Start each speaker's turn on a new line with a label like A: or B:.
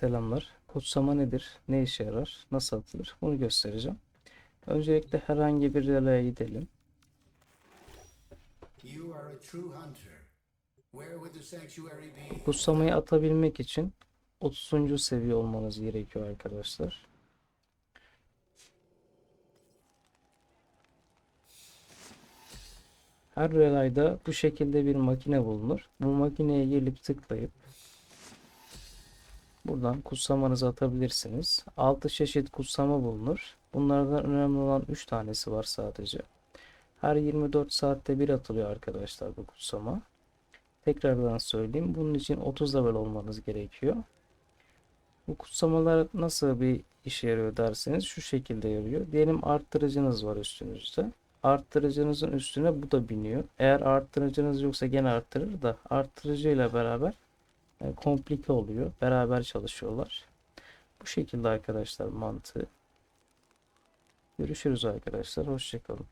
A: Selamlar. Kutsama nedir? Ne işe yarar? Nasıl atılır? Bunu göstereceğim. Öncelikle herhangi bir relaya gidelim.
B: You are a true hunter. Where would the sanctuary be?
A: Kutsamayı atabilmek için 30. seviye olmanız gerekiyor arkadaşlar. Her relayda bu şekilde bir makine bulunur. Bu makineye gelip tıklayıp buradan kutsamanızı atabilirsiniz. 6 çeşit kutsama bulunur. Bunlardan önemli olan 3 tanesi var sadece. Her 24 saatte bir atılıyor arkadaşlar bu kutsama. Tekrardan söyleyeyim. Bunun için 30 level olmanız gerekiyor. Bu kutsamalar nasıl bir işe yarıyor derseniz şu şekilde yarıyor. Diyelim arttırıcınız var üstünüzde. Arttırıcınızın üstüne bu da biniyor. Eğer arttırıcınız yoksa gene arttırır da arttırıcıyla beraber komplike oluyor. Beraber çalışıyorlar. Bu şekilde arkadaşlar mantığı. Görüşürüz arkadaşlar. Hoşçakalın.